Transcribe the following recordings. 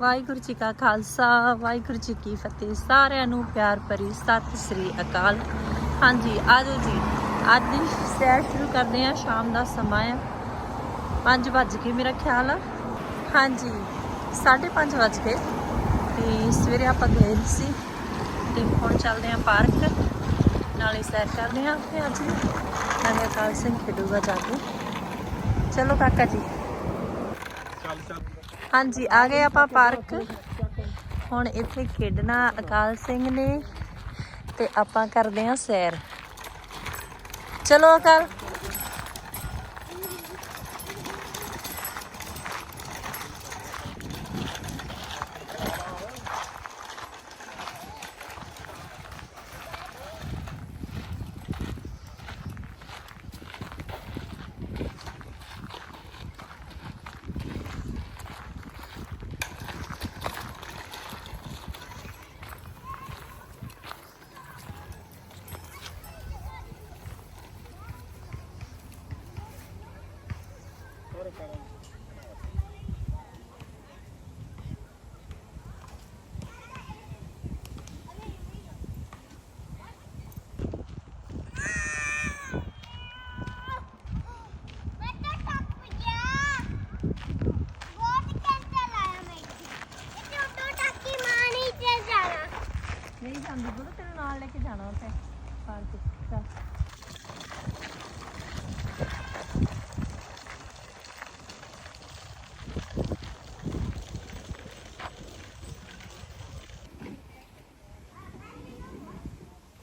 ਵਾਹਿਗੁਰੂ ਜੀ ਕਾ ਖਾਲਸਾ, ਵਾਹਿਗੁਰੂ ਜੀ ਕੀ ਫਤਿਹ। ਸਾਰਿਆਂ ਨੂੰ ਪਿਆਰ ਭਰੀ ਸਤਿ ਸ੍ਰੀ ਅਕਾਲ। ਹਾਂਜੀ, ਆਜੋ ਜੀ। ਅੱਜ ਦੀ ਸੈਰ ਸ਼ੁਰੂ ਕਰਦੇ ਹਾਂ, ਸ਼ਾਮ ਦਾ ਸਮਾਂ ਆ 5 ਵੱਜ ਕੇ ਮੇਰਾ ਖਿਆਲ ਆ। ਹਾਂਜੀ 5:30 ਵੱਜ ਕੇ ਤੇ ਸਵੇਰੇ ਆਪਾਂ ਗਏ ਸੀ। ਤੇ ਹੁਣ ਚੱਲਦੇ ਹਾਂ ਪਾਰਕ। ਨਾਲੇ ਸੈਰ ਕਰਦੇ ਹਾਂ ਤੇ ਅੱਜ। ਨਾਲੇ ਅਕਾਲ ਸਿੰਘ ਖੇਡੂਗਾ ਜਾ ਕੇ। ਚਲੋ ਕਾਕਾ ਜੀ। ਚੱਲ ਚੱਲ। ਹਾਂਜੀ, ਆ ਗਏ ਆਪਾਂ ਪਾਰਕ। ਹੁਣ ਇੱਥੇ ਖੇਡਣਾ ਅਕਾਲ ਸਿੰਘ ਨੇ ਤੇ ਆਪਾਂ ਕਰਦੇ ਹਾਂ ਸੈਰ। ਚਲੋ ਅਕਾਲ ਮੈਂ ਤਾਂ ਟੱਪ ਗਿਆ ਬਹੁਤ ਘੰਟਾ ਲਾਇਆ ਮੈਂ ਇੱਥੇ ਉੱਤੋਂ ਟੱਕੀ ਮਾਂ ਨਹੀਂ ਚੱਲ ਜਾਣਾ ਨਹੀਂ ਜਾਂਦੀ ਬੋਲ ਤੈਨੂੰ ਨਾਲ ਲੈ ਕੇ ਜਾਣਾ ਉੱਥੇ ਪਾਰਕ ਚੱਲ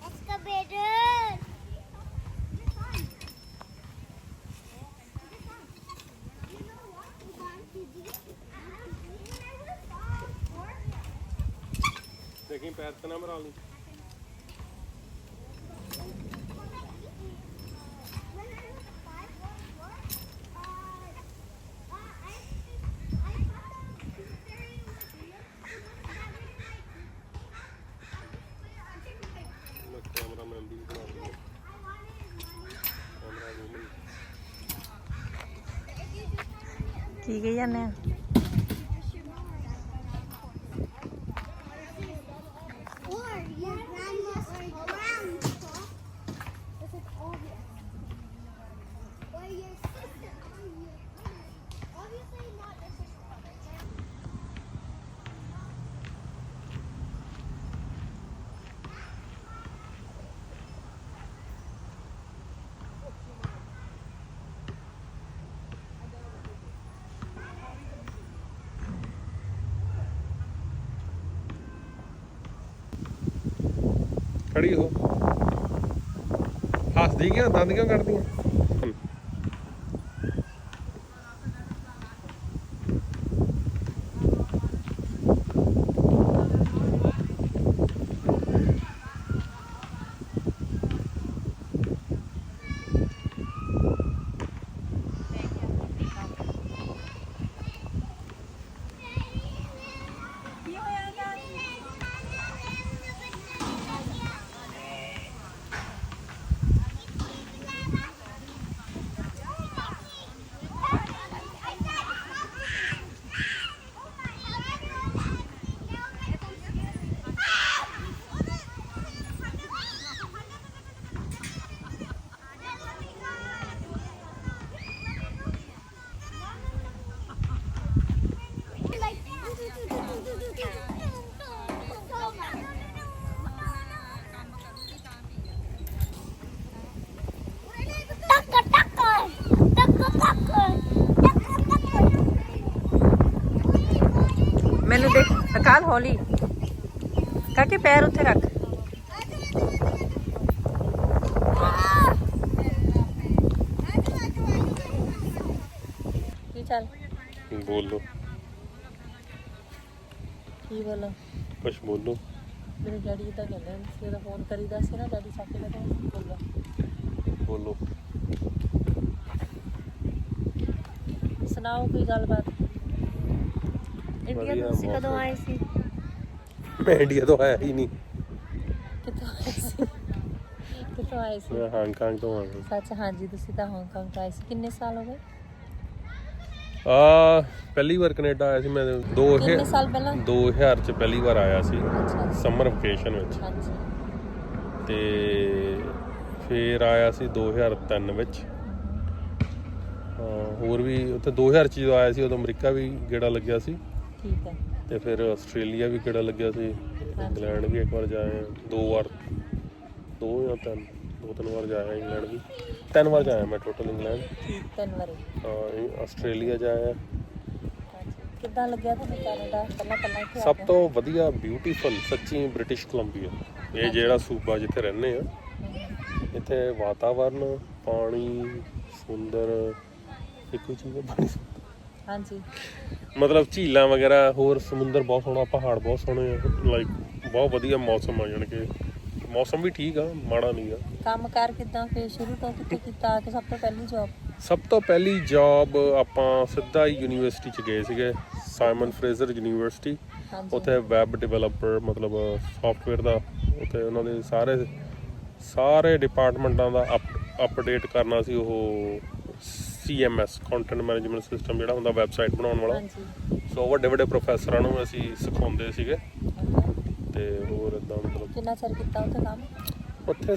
Excavator! ਦੇਖੀ ਪੈਰ ਤੇ ਨਾ ਮਰਾ ਲਈ। ਕੈਮਰਾਮੈਨ ਦੀ ਵੀ ਬਣਾ ਦੂੰਗਾ ਕੈਮਰਾ ਵੂਮਨ ਕੀ ਕਹੀ ਜਾਂਦੇ ਆ? ਖੜੀ ਉਹ ਹੱਸਦੀ ਕਿਉਂ? ਦੰਦ ਕਿਉਂ ਕੱਢਦੀਆਂ ਅਕਾਲ ਹੌਲੀ। ਕਾਕੇ ਪੈਰ ਉੱਥੇ ਰੱਖ। ਕੀ ਚੱਲ? ਬੋਲੋ। ਕੀ ਬੋਲਾਂ? ਕੁਛ ਬੋਲੋ। ਮੇਰੇ ਡੈਡੀ ਤਾਂ ਕਹਿੰਦੇ ਨੇ ਸਵੇਰੇ ਫੋਨ ਕਰੀਦਾ ਸੀ ਨਾ ਡੈਡੀ ਚੱਕ ਕੇ ਕਹਿੰਦੇ ਬੋਲਾਂ। ਬੋਲੋ। ਸੁਣਾਓ ਕੋਈ ਗੱਲਬਾਤ? ਇੰਡੀਆ ਤੋਂ ਤੁਸੀਂ ਕਦੋਂ ਆਏ ਸੀ? ਮੈਂ ਇੰਡੀਆ ਤੋਂ ਆਇਆ ਹੀ ਨਹੀਂ। ਕਿੱਥੋਂ ਆਏ ਸੀ? ਕਿੱਥੋਂ ਆਏ ਸੀ? ਮੈਂ ਹਾਂਗਕਾਂਗ ਤੋਂ ਆਇਆ। ਸੱਚ ਹਾਂਜੀ ਤੁਸੀਂ ਤਾਂ ਹਾਂਗਕਾਂਗ ਤੋਂ ਆਏ ਸੀ। ਕਿੰਨੇ ਸਾਲ ਹੋ ਗਏ? ਆ ਪਹਿਲੀ ਵਾਰ ਕੈਨੇਡਾ ਆਇਆ ਸੀ ਮੈਂ। 2000 ਕਿੰਨੇ ਸਾਲ ਪਹਿਲਾਂ? 2000 ਚ ਪਹਿਲੀ ਵਾਰ ਆਇਆ ਸੀ। ਸਮਰ ਵਕੇਸ਼ਨ ਵਿੱਚ। ਹਾਂਜੀ। ਤੇ ਫੇਰ ਆਇਆ ਸੀ 2003 ਵਿੱਚ। ਹੋਰ ਵੀ ਉੱਥੇ 2000 ਚ ਜਦੋਂ ਆਇਆ ਸੀ ਉਦੋਂ ਅਮਰੀਕਾ ਵੀ ਗੇੜਾ ਲੱਗਿਆ ਸੀ। ਠੀਕ ਹੈ। ਤੇ ਫਿਰ ਆਸਟ੍ਰੇਲੀਆ ਵੀ ਗੇੜਾ ਲੱਗਿਆ ਸੀ? ਇੰਗਲੈਂਡ ਵੀ ਇੱਕ ਵਾਰ ਜਾਏ ਹਾਂ, ਦੋ ਵਾਰ ਦੋ ਜਾਂ ਤਿੰਨ? ਦੋ ਤਿੰਨ ਵਾਰ ਜਾਇਆ ਇੰਗਲੈਂਡ ਵੀ। ਤਿੰਨ ਵਾਰ ਜਾਇਆ ਮੈਂ ਟੋਟਲ ਇੰਗਲੈਂਡ। ਤਿੰਨ ਵਾਰੀ। ਹਾਂ, ਆਸਟ੍ਰੇਲੀਆ ਜਾਇਆ ਕਿੱਦਾਂ ਲੱਗਿਆ ਤੁਹਾਨੂੰ ਕੈਨੇਡਾ? ਪਹਿਲਾਂ ਪਹਿਲਾਂ ਇੱਥੇ ਸਭ? ਤੋਂ ਵਧੀਆ ਬਿਊਟੀਫੁਲ ਸੱਚੀ ਬ੍ਰਿਟਿਸ਼ ਕੋਲੰਬੀਆ। ਇਹ ਜਿਹੜਾ ਸੂਬਾ ਜਿੱਥੇ ਰਹਿੰਦੇ ਆ। ਇੱਥੇ ਵਾਤਾਵਰਨ ਪਾਣੀ ਸੁੰਦਰ ਇੱਕੋ ਚੀਜ਼ ਪਾਣੀ ਹਾਂਜੀ। ਮਤਲਬ ਝੀਲਾਂ ਵਗੈਰਾ ਹੋਰ ਸਮੁੰਦਰ ਬਹੁਤ ਸੋਹਣਾ ਪਹਾੜ ਬਹੁਤ ਸੋਹਣੇ ਆ ਲਾਈਕ ਬਹੁਤ ਵਧੀਆ ਮੌਸਮ ਆ ਜਾਣ ਕੇ ਮੌਸਮ ਵੀ ਠੀਕ ਆ ਮਾੜਾ ਨਹੀਂ ਆ। ਕੰਮ ਕਾਰ ਕਿੱਦਾਂ? ਫੇਰ ਸ਼ੁਰੂ ਤੋਂ ਕਿੱਥੇ ਕੀਤਾ? ਆ ਕੇ ਸਭ ਤੋਂ ਪਹਿਲੀ ਜੌਬ ਸਭ ਤੋਂ ਪਹਿਲੀ ਜੌਬ ਆਪਾਂ ਸਿੱਧਾ ਹੀ ਯੂਨੀਵਰਸਿਟੀ ਚ ਗਏ ਸੀਗੇ ਸਾਈਮਨ ਫਰੇਜ਼ਰ ਯੂਨੀਵਰਸਿਟੀ ਹਾਂਜੀ। ਉੱਥੇ ਵੈਬ ਡਿਵੈਲਪਰ ਮਤਲਬ ਸੌਫਟਵੇਅਰ ਦਾ ਉੱਥੇ ਉਹਨਾਂ ਦੇ ਸਾਰੇ ਸਾਰੇ ਡਿਪਾਰਟਮੈਂਟਾਂ ਦਾ ਅਪਡੇਟ ਕਰਨਾ ਸੀ ਉਹ CMS ਕੰਟੈਂਟ ਮੈਨੇਜਮੈਂਟ ਸਿਸਟਮ ਜਿਹੜਾ ਹੁੰਦਾ ਵੈਬਸਾਈਟ ਬਣਾਉਣ ਵਾਲਾ। ਹਾਂਜੀ। ਸੋ ਵੱਡੇ ਵੱਡੇ ਪ੍ਰੋਫੈਸਰਾਂ ਨੂੰ ਅਸੀਂ ਸਿਖਾਉਂਦੇ ਸੀਗੇ. ਤੇ ਹੋਰ ਇਦਾਂ ਮਤਲਬ ਕਿੰਨਾ ਚਿਰ ਕੀਤਾ ਉੱਥੇ ਕੰਮ? ਉੱਥੇ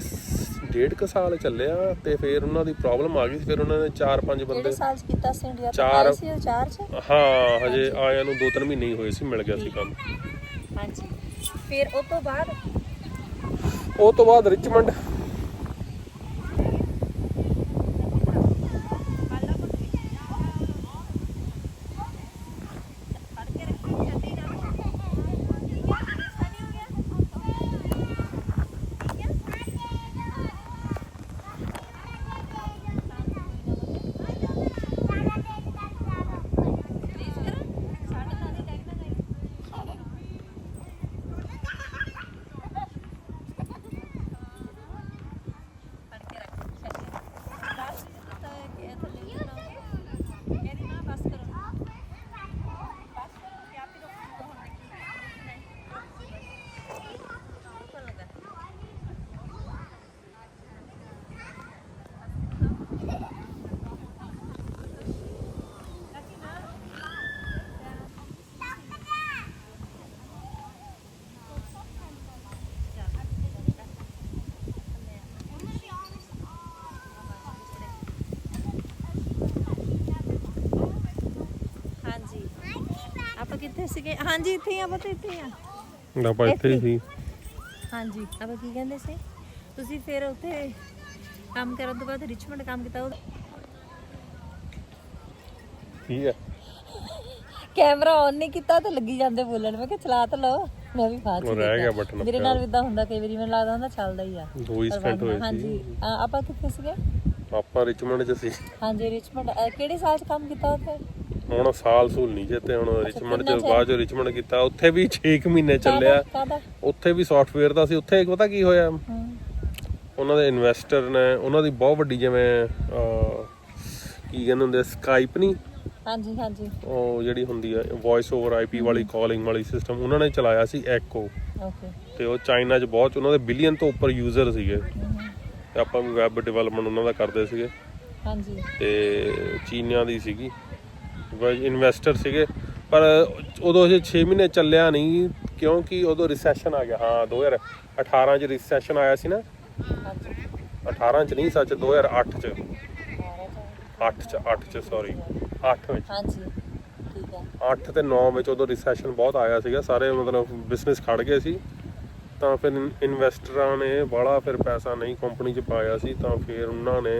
ਡੇਢ ਕੁ ਸਾਲ ਚੱਲਿਆ ਤੇ ਫਿਰ ਉਹਨਾਂ ਦੀ ਪ੍ਰੋਬਲਮ ਆ ਗਈ ਫਿਰ ਉਹਨਾਂ ਨੇ 4-5 ਬੰਦੇ ਕਿਹੜੇ ਸਾਲ 'ਚ ਕੀਤਾ ਸੀ ਇੰਡੀਆ ਤੋਂ? ਚਾਰ- ਆਏ ਸੀ ਉਹ ਚਾਰ 'ਚ? ਹਾਂ ਹਜੇ ਆਇਆਂ ਨੂੰ 2-3 ਮਹੀਨੇ ਹੀ ਹੋਏ ਸੀ ਮਿਲ ਗਿਆ ਸੀ ਕੰਮ। ਹਾਂਜੀ। ਫਿਰ ਉਸ ਤੋਂ ਬਾਅਦ? ਉਹ ਤੋਂ ਬਾਅਦ ਰਿਚਮੰਡ ਹਾਂਜੀ ਆਪਾਂ ਕਿੱਥੇ ਸੀਗੇ। ਹਾਂਜੀ ਇੱਥੇ ਹੀ ਆ ਪਤਾ ਇੱਥੇ ਹੀ ਆ। ਆਪਾਂ ਇੱਥੇ ਹੀ ਸੀ। ਹਾਂਜੀ ਆਪਾਂ ਕੀ ਕਹਿੰਦੇ ਸੀ? ਤੁਸੀਂ ਫਿਰ ਉੱਥੇ ਕੰਮ ਕਰਨ ਤੋਂ ਬਾਅਦ ਰਿਚਮੰਡ ਕੰਮ ਕੀਤਾ ਉਹ ਠੀਕ ਹੈ ਕੈਮਰਾ ਔਨ ਨਹੀਂ ਕੀਤਾ ਤੇ ਲੱਗੀ ਜਾਂਦੇ ਬੋਲਣ। ਮੈਂ ਕਿਹਾ ਚਲਾ ਤਾਂ ਲਓ ਮੈਂ ਵੀ ਫਾਸ ਉਹ ਰਹਿ ਗਿਆ ਬਟਨ ਮੇਰੇ ਨਾਲ ਵੀ ਇਦਾਂ ਹੁੰਦਾ ਕਈ ਵਾਰੀ ਮੈਨੂੰ ਲੱਗਦਾ ਹੁੰਦਾ ਚੱਲਦਾ ਹੀ ਆ। ਦੋ ਹੀ ਪਰ ਸਕਿੰਟ ਹੋਏ ਹਾਂਜੀ ਸੀ ਆਪਾਂ ਕਿੱਥੇ ਸੀਗੇ? ਆਪਾਂ ਰਿਚਮੰਡ ਚ ਸੀ। ਹਾਂਜੀ ਰਿਚਮੰਡ ਕਿਹੜੇ ਸਾਲ 'ਚ ਕੰਮ ਕੀਤਾ ਉੱਥੇ? ਹੁਣ ਸਾਲ ਸੂਲ ਨਹੀਂ ਜੇ ਤੇ ਹੁਣ ਰਿਚਮੰਡ ਚ? ਬਾਅਦ ਚ ਰਿਚਮੰਡ ਕੀਤਾ ਉੱਥੇ ਵੀ 6 ਮਹੀਨੇ ਚੱਲਿਆ। ਉੱਥੇ ਵੀ ਸੌਫਟਵੇਅਰ ਦਾ ਸੀ ਉੱਥੇ ਪਤਾ ਕੀ ਹੋਇਆ? ਉਹਨਾਂ ਦੇ ਇਨਵੈਸਟਰ ਨੇ ਉਹਨਾਂ ਦੀ ਬਹੁਤ ਵੱਡੀ ਜਿਵੇਂ ਕੀ ਕਹਿੰਦੇ ਹੁੰਦੇ ਸਕਾਈਪ ਨਹੀਂ ਹਾਂਜੀ ਹਾਂਜੀ। ਉਹ ਜਿਹੜੀ ਹੁੰਦੀ ਹੈ ਵੌਇਸ ਓਵਰ ਆਈਪੀ ਵਾਲੀ ਕਾਲਿੰਗ ਵਾਲੀ ਸਿਸਟਮ ਉਹਨਾਂ ਨੇ ਚਲਾਇਆ ਸੀ ਐਕੋ ਓਕੇ ਤੇ ਉਹ ਚਾਈਨਾ 'ਚ ਬਹੁਤ ਉਹਨਾਂ ਦੇ ਬਿਲੀਅਨ ਤੋਂ ਉੱਪਰ ਯੂਜ਼ਰ ਸੀਗੇ। ਤੇ ਆਪਾਂ ਵੀ ਵੈਬ ਡਿਵੈਲਪਮੈਂਟ ਉਹਨਾਂ ਦਾ ਕਰਦੇ ਸੀਗੇ। ਹਾਂਜੀ। ਤੇ ਚੀਨੀਆਂ ਦੀ ਸੀਗੀ। ਇਨਵੈਸਟਰ ਸੀਗੇ। ਪਰ ਉਦੋਂ ਅਜੇ 6 ਮਹੀਨੇ ਚੱਲਿਆ ਨਹੀਂ ਕਿਉਂਕਿ ਉਦੋਂ ਰਿਸੈਸ਼ਨ ਆ ਗਿਆ। ਹਾਂ 2018 ਚ ਰਿਸੈਸ਼ਨ ਆਇਆ ਸੀ ਨਾ। ਹਾਂਜੀ 18 ਚ ਨਹੀਂ ਸੱਚ 2008 ਚ ਬਾਰਾਂ 8 ਚ। ਚ 8 ਚ ਸੌਰੀ 8 ਵਿੱਚ। ਹਾਂਜੀ ਠੀਕ ਹੈ। 8 ਤੇ 9 ਵਿੱਚ ਉਦੋਂ ਰਿਸੈਸ਼ਨ ਬਹੁਤ ਆਇਆ ਸੀਗਾ। ਸਾਰੇ ਮਤਲਬ ਬਿਜ਼ਨਸ ਖੜ ਗਏ ਸੀ। ਤਾਂ ਫਿਰ ਇਨਵੈਸਟਰਾਂ ਨੇ ਬਾਹਲਾ ਫਿਰ ਪੈਸਾ ਨਹੀਂ ਕੰਪਨੀ 'ਚ ਪਾਇਆ ਸੀ। ਤਾਂ ਫਿਰ ਉਹਨਾਂ ਨੇ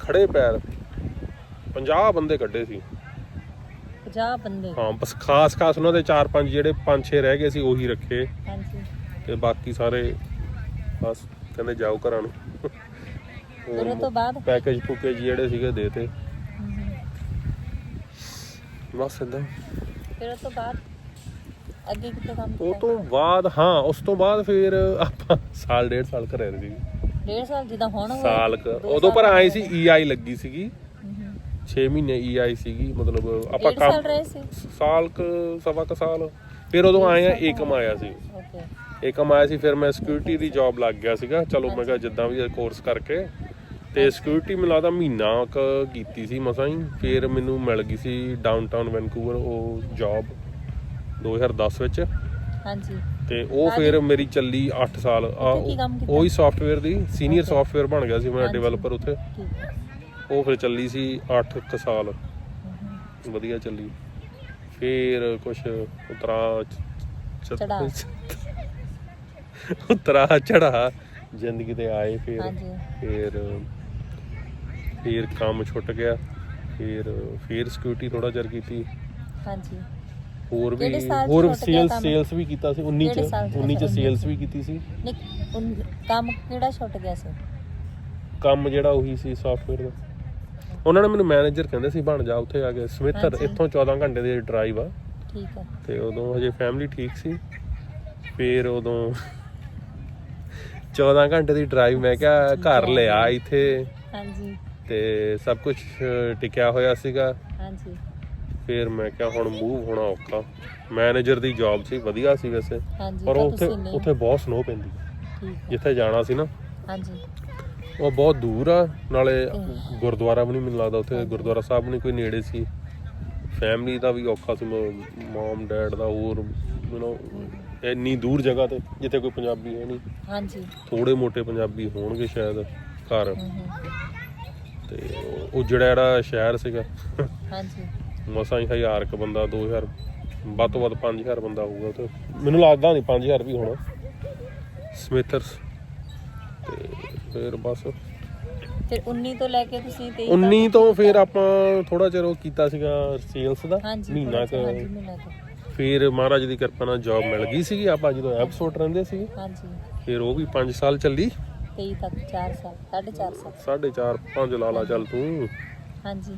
ਖੜੇ ਪੈਰ 50 ਬੰਦੇ ਕੱਢੇ ਸੀ। 50 ਬੰਦੇ? ਹਾਂ ਬਸ ਖਾਸ ਖਾਸ ਉਹਨਾਂ ਦੇ 4-5 ਜਿਹੜੇ 5-6 ਰਹਿ ਗਏ ਸੀ ਉਹੀ ਰੱਖੇ। ਹਾਂਜੀ। ਤੇ ਬਾਕੀ ਸਾਰੇ ਬਸ ਕਹਿੰਦੇ ਜਾਓ ਘਰਾਂ ਨੂੰ। ਫਿਰ ਉਹ ਤੋਂ ਬਾਅਦ? ਪੈਕੇਜ ਪੁਕੇਜ ਜਿਹੜੇ ਸੀਗੇ ਦੇਤੇ ਬਸ ਏਦਾਂ। ਫਿਰ ਤੋਂ ਬਾਅਦ? ਅੱਗੇ ਕਿੱਥੇ ਕੰਮ ਉਹ ਕੀਤਾ ਤੋਂ ਬਾਅਦ ਹਾਂ ਉਸ ਤੋਂ ਬਾਅਦ ਫਿਰ ਆਪਾਂ ਸਾਲ ਡੇਢ ਸਾਲ ਘਰੇ ਰਹੇ ਸੀ। ਡੇਢ ਸਾਲ ਜਿੱਦਾਂ ਹੁਣ ਸਾਲ ਕੁ। ਉਦੋਂ ਪਰ ਆਏ ਸੀ ਈਆਈ ਲੱਗੀ ਸੀਗੀ। 6 ਮਹੀਨੇ ਈਆਈ ਸੀਗੀ ਮਤਲਬ ਆਪਾਂ ਡੇਢ ਸਾਲ ਕੰਮ ਰਹੇ ਸੀ? ਸਾਲ ਕ ਸਵਾ ਕ ਸਾਲ। ਫਿਰ ਉਦੋਂ ਆਏ ਆ ਏਕਮ ਆਇਆ ਸੀ। ਓਕੇ ਏਕਮ ਆਇਆ ਸੀ ਫਿਰ ਮੈਂ ਸਿਕਿਉਰਿਟੀ ਦੀ ਜੌਬ ਲੱਗ ਗਿਆ ਸੀਗਾ। ਚਲੋ ਮੈਂ ਕਿਹਾ ਜਿੱਦਾਂ ਵੀ ਕੋਰਸ ਕਰਕੇ। ਤੇ ਸਿਕਿਉਰਿਟੀ ਮੈਨੂੰ ਲੱਗਦਾ ਮਹੀਨਾ ਕ ਕੀਤੀ ਸੀ ਮਸਾਂ ਹੀ। ਫਿਰ ਮੈਨੂੰ ਮਿਲ ਗਈ ਸੀ ਡਾਊਨਟਾਊਨ ਵੈਨਕੂਵਰ ਉਹ ਜੌਬ 2010 ਵਿੱਚ। ਹਾਂਜੀ। ਤੇ ਉਹ ਫਿਰ ਮੇਰੀ ਚੱਲੀ 8 ਸਾਲ? ਉਹੀ ਸੌਫਟਵੇਅਰ ਦੀ ਸੀਨੀਅਰ. ਸੌਫਟਵੇਅਰ ਬਣ ਗਿਆ ਸੀ ਮੈਂ। ਡਿਵੈਲਪਰ ਉੱਥੇ। ਠੀਕ। ਹੈ ਉਹ ਫਿਰ ਚੱਲੀ ਸੀ 8 ਕੁ ਸਾਲ। ਵਧੀਆ ਚੱਲੀ। ਫਿਰ ਕੁਛ ਉਤਰਾ ਚੜ੍ਹਾਅ। ਉਤਰਾ ਚੜਾ। ਜ਼ਿੰਦਗੀ ਤੇ ਆਏ ਫਿਰ। ਹਾਂਜੀ। ਫਿਰ ਫਿਰ ਕੰਮ ਛੁੱਟ ਗਿਆ। ਫਿਰ ਫਿਰ ਸਿਕਿਉਰਿਟੀ ਥੋੜਾ ਚਿਰ ਕੀਤੀ। ਹਾਂਜੀ। ਹੋਰ ਵੀ ਕਿਹੜੇ ਸਾਲ 'ਚ ਹੋਰ ਛੁੱਟ ਗਿਆ ਸੇਲਸ ਕੰਮ? ਸੇਲਸ ਵੀ ਕੀਤਾ ਸੀ। 19 ਚ ਕਿਹੜੇ ਸਾਲ 'ਚ? 19 ਚ ਸੇਲਸ 19 ਵੀ ਕੀਤੀ ਸੀ। ਨਹੀਂ ਉਨ- ਕੰਮ ਕਿਹੜਾ ਛੁੱਟ ਗਿਆ ਸੀ? ਕੰਮ ਜਿਹੜਾ ਉਹੀ ਸੀ ਸੌਫਟਵੇਅਰ ਦਾ। ਉਹਨਾਂ ਨੇ ਮੈਨੂੰ ਮੈਨੇਜਰ ਕਹਿੰਦੇ ਸੀ ਬਣ ਜਾ ਉੱਥੇ ਆ ਕੇ ਸਮਿਥਰ ਹਾਂਜੀ। ਇੱਥੋਂ 14 ਘੰਟੇ ਦੀ ਡਰਾਈਵ ਆ। ਠੀਕ ਹੈ ਤੇ ਉਦੋਂ ਹਜੇ ਫੈਮਿਲੀ ਠੀਕ ਸੀ। ਫਿਰ ਉਦੋਂ 14 ਘੰਟੇ ਦੀ ਡਰਾਈਵ ਮੈਂ ਕਿਹਾ ਘਰ ਲਿਆ ਇੱਥੇ। ਹਾਂਜੀ। ਤੇ ਸਭ ਕੁਝ ਟਿਕਿਆ ਹੋਇਆ ਸੀਗਾ। ਹਾਂਜੀ। ਫਿਰ ਮੈਂ ਕਿਹਾ ਹੁਣ ਮੂਵ ਹੋਣਾ ਔਖਾ। ਮੈਨੇਜਰ ਦੀ ਜੌਬ ਸੀ ਵਧੀਆ ਸੀ ਵੈਸੇ। ਪਰ ਉੱਥੇ ਉੱਥੇ ਬਹੁਤ ਸਨੋ ਪੈਂਦੀ। ਜਿੱਥੇ ਜਾਣਾ ਸੀ ਨਾ। ਹਾਂਜੀ। ਉਹ ਬਹੁਤ ਦੂਰ ਆ ਨਾਲੇ ਗੁਰਦੁਆਰਾ ਵੀ ਨਹੀਂ ਮੈਨੂੰ ਲੱਗਦਾ ਉੱਥੇ ਗੁਰਦੁਆਰਾ ਸਾਹਿਬ ਵੀ ਨਹੀਂ ਕੋਈ ਨੇੜੇ ਸੀ। ਫੈਮਿਲੀ ਦਾ ਵੀ ਔਖਾ ਸੀ ਮਮ ਡੈਡ ਦਾ ਹੋਰ ਯੂ نو ਇੰਨੀ ਦੂਰ ਜਗ੍ਹਾ ਤੇ ਜਿੱਥੇ ਕੋਈ ਪੰਜਾਬੀ ਹੈ ਨਹੀਂ। ਹਾਂਜੀ। ਥੋੜੇ ਮੋਟੇ ਪੰਜਾਬੀ ਹੋਣਗੇ ਸ਼ਾਇਦ ਘਰ। ਤੇ ਉਹ- ਉਹ ਜਿਹੜਾ ਜਿਹੜਾ ਸ਼ਹਿਰ ਸੀਗਾ ਹਾਂਜੀ। ਮਸਾਂ ਹੀ ਹਜ਼ਾਰ ਕ ਬੰਦਾ 2000 ਵੱਧ ਤੋਂ ਵੱਧ 5000 ਬੰਦਾ ਹੋਊਗਾ ਤੇ ਮੈਨੂੰ ਲੱਗਦਾ ਨਹੀਂ 5000 ਵੀ ਹੋਣਾ। ਸਮਿਥਰਸ ਤੇ ਫਿਰ ਬਸ ਫਿਰ 19 ਤੋਂ ਲੈ ਕੇ ਤੁਸੀਂ 23 19 ਤੋਂ ਫਿਰ ਆਪਾਂ ਥੋੜਾ ਚਿਰ ਉਹ ਕੀਤਾ ਸੀਗਾ ਸੇਲਸ ਦਾ ਮਹੀਨਾ ਕ। ਫਿਰ ਮਹਾਰਾਜ ਦੀ ਕਿਰਪਾ ਨਾਲ ਜੌਬ ਮਿਲ ਗਈ ਸੀਗੀ ਆਪਾਂ ਜਦੋਂ ਐਪਸੋਟ ਰਹਿੰਦੇ ਸੀ ਹਾਂਜੀ। ਫਿਰ ਉਹ ਵੀ 5 ਸਾਲ ਚੱਲੀ। 23 ਤੱਕ 4 ਸਾਲ 4.5 ਸਾਲ। 4.5 5 ਲਾ ਲਾ ਚੱਲ ਤੂੰ। ਹਾਂਜੀ।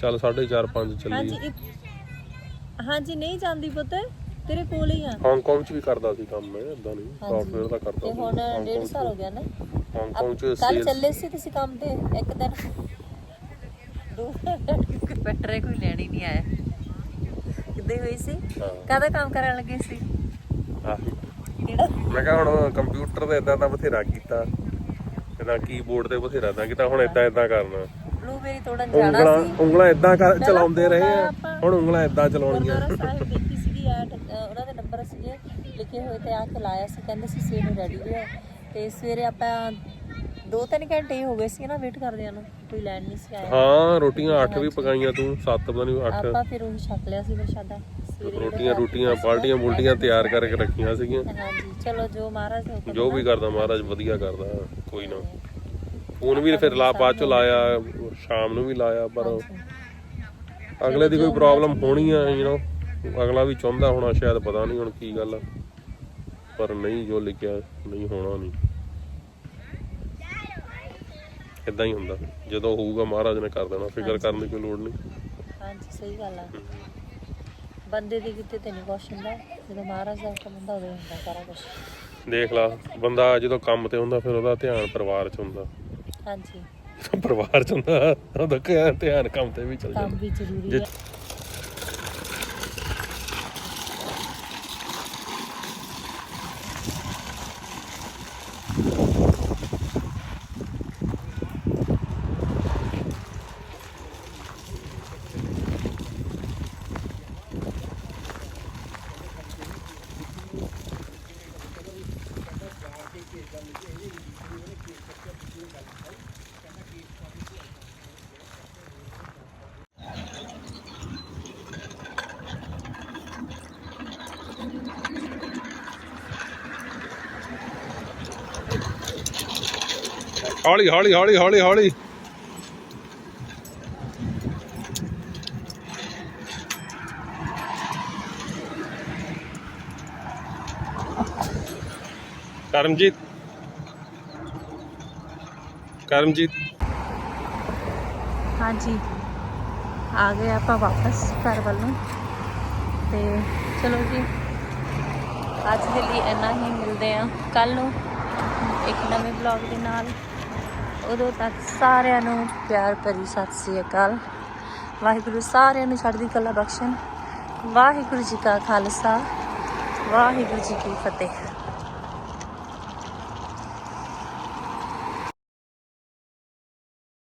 ਚੱਲ 4.5 5 ਚੱਲੀ। ਹਾਂਜੀ ਹਾਂਜੀ ਨਹੀਂ ਜਾਂਦੀ ਪੁੱਤ। ਤੇਰੇ ਕੋਲ ਹੀ ਆ। ਹਾਂਗਕਾਂਗ ਚ ਵੀ ਕਰਦਾ ਸੀ ਕੰਮ ਮੈਂ ਇਦਾਂ ਨਹੀਂ। ਸੌਫਟਵੇਅਰ ਦਾ ਕਰਦਾ ਤੇ ਸੀ। ਹੁਣ ਹਾਂਗਕਾਂਗ ਡੇਢ ਚ- ਸਾਲ ਹੋ ਗਿਆ ਨਾ। ਹਾਂਗਕਾਂਗ ਚ ਕੱਲ sales- ਚੱਲੇ ਸੀ ਤੁਸੀਂ ਕੰਮ ਤੇ ਇੱਕ ਦਿਨ। ਦੋ ਬੈਟਰੇ ਕੋਈ ਲੈਣੀ ਨਹੀਂ ਆਇਆ। ਕਿੱਦੇ ਹੋਈ ਸੀ? ਹਾਂ। ਕਾਹਦਾ ਕੰਮ ਕਰਨ ਲੱਗੇ ਸੀ? ਆਹ, ਕਿਹੜਾ ਮੈਂ ਕਿਹਾ ਹੁਣ ਕੰਪਿਊਟਰ ਤੇ ਇਦਾਂ ਦਾ ਬਥੇਰਾ ਕੀਤਾ। ਇਦਾਂ ਕੀਬੋਰਡ ਤੇ ਬਥੇਰਾ ਇਦਾਂ ਕੀਤਾ ਹੁਣ ਇਦਾਂ ਇਦਾਂ ਕਰਨਾ। ਬਲੂਬੇਰੀ ਤੋੜਨ ਜਾਣਾ ਉਂਗਲਾਂ ਸੀ। ਉਂਗਲਾਂ ਇਦਾਂ ਕਰ ਚਲਾਉਂਦੇ ਰਹੇ ਆ। ਹੁਣ ਉਂਗਲਾਂ ਇਦਾਂ ਚਲਾਉਣੀਆਂ। ਗੁਰਦੁਆਰਾ ਸਾਹਿਬ ਦੇਖੀ ਸੀਗੀ ਐਡ ਉਹਨਾਂ ਦੇ ਨੰਬਰ ਸੀਗੇ ਲਿਖੇ ਹੋਏ ਤੇ ਆ ਕੇ ਲਾਇਆ ਸੀ ਕਹਿੰਦੇ ਸੀ ਸਵੇਰ ਨੂੰ ਰੈਡੀ ਲਿਆ ਤੇ ਸਵੇਰੇ ਆਪਾਂ ਦੋ ਤਿੰਨ ਘੰਟੇ ਹੀ ਹੋ ਗਏ ਸੀ ਨਾ ਵੇਟ ਕਰਦਿਆਂ ਨੂੰ ਕੋਈ ਲੈਣ ਨਹੀਂ ਸੀ ਆਇਆ। ਹਾਂ ਰੋਟੀਆਂ 8 ਵੀ ਪਕਾਈਆਂ ਤੂੰ 7 ਪਤਾ ਨਹੀਂ 8 ਆਪਾਂ ਫਿਰ ਉਹ ਛਕ ਲਿਆ ਸੀ ਪ੍ਰਸ਼ਾਦਾ। ਰੋਟੀਆਂ ਰੋਟੀਆਂ ਬਾਲਟੀਆਂ ਬੁਲਟੀਆਂ ਤਿਆਰ ਕਰਕੇ ਰੱਖੀਆਂ ਸੀਗੀਆਂ। ਹਾਂਜੀ ਚਲੋ ਜੋ ਮਹਾਰਾਜ ਹੁਕਮ ਜੋ ਵੀ ਕਰਦਾ ਮਹਾਰਾਜ ਵਧੀਆ ਕਰਦਾ ਕੋਈ ਨਾ। ਫੋਨ ਵੀ ਫਿਰ ਲਾ ਬਾਅਦ ਚ ਲਾਇਆ ਸ਼ਾਮ ਨੂੰ ਵੀ ਲਾਇਆ ਪਰ ਅਗਲੇ ਦੀ ਕੋਈ ਪ੍ਰੋਬਲਮ ਹੋਣੀ ਆ ਯੂ نو ਅਗਲਾ ਵੀ ਚਾਹੁੰਦਾ ਹੋਣਾ ਸ਼ਾਇਦ ਪਤਾ ਨਹੀਂ ਹੁਣ ਕੀ ਗੱਲ ਆ। ਪਰ ਨਹੀਂ ਜੋ ਲਿਖਿਆ ਨਹੀਂ ਹੋਣਾ ਨਹੀਂ। ਇਦਾਂ ਹੀ ਹੁੰਦਾ। ਜਦੋਂ ਹੋਊਗਾ ਮਹਾਰਾਜ ਨੇ ਕਰ ਦੇਣਾ ਫਿਕਰ ਕਰਨ ਦੀ ਕੋਈ ਲੋੜ ਨਹੀਂ। ਹਾਂਜੀ ਸਹੀ ਗੱਲ ਆ। ਬੰਦੇ ਦੇ ਕਿਤੇ ਤੇ ਨਹੀਂ ਕੁਛ ਹੁੰਦਾ। ਜਦੋਂ ਮਹਾਰਾਜ ਦਾ ਹੁਕਮ ਹੁੰਦਾ ਉਦੋਂ ਹੁੰਦਾ ਸਾਰਾ ਕੁਝ ਦੇਖ ਲਾ ਬੰਦਾ ਜਦੋਂ ਕੰਮ ਤੇ ਹੁੰਦਾ ਫਿਰ ਉਹਦਾ ਧਿਆਨ ਪਰਿਵਾਰ 'ਚ ਹੁੰਦਾ। ਹਾਂਜੀ। ਪਰਿਵਾਰ 'ਚ ਹੁੰਦਾ ਉਹਦਾ ਧਿਆਨ- ਕੰਮ ਤੇ ਵੀ ਚੱਲ ਕੰਮ ਜਾਂਦਾ। ਵੀ ਜ਼ਰੂਰੀ ਹੈ ਹੌਲੀ ਹੌਲੀ ਹੌਲੀ ਹੌਲੀ ਹੌਲੀ। ਕਰਮਜੀਤ। ਕਰਮਜੀਤ। ਹਾਂਜੀ। ਆ ਗਏ ਆਪਾਂ ਵਾਪਸ ਘਰ ਵੱਲ। ਨੂੰ ਤੇ ਚਲੋ ਜੀ, ਅੱਜ ਦੇ ਲਈ ਇੰਨਾ ਹੀ ਮਿਲਦੇ ਆ ਕੱਲ ਨੂੰ ਇੱਕ ਨਵੇਂ ਬਲੌਗ ਦੇ ਨਾਲ। ਉਦੋਂ ਤੱਕ ਸਾਰਿਆਂ ਨੂੰ ਪਿਆਰ ਭਰੀ ਸਤਿ ਸ੍ਰੀ ਅਕਾਲ। ਵਾਹਿਗੁਰੂ ਸਾਰਿਆਂ ਨੂੰ ਚੜ੍ਹਦੀ ਕਲਾ ਬਖਸ਼ਣ। ਵਾਹਿਗੁਰੂ ਜੀ ਕਾ ਖਾਲਸਾ, ਵਾਹਿਗੁਰੂ ਜੀ ਕੀ ਫਤਿਹ।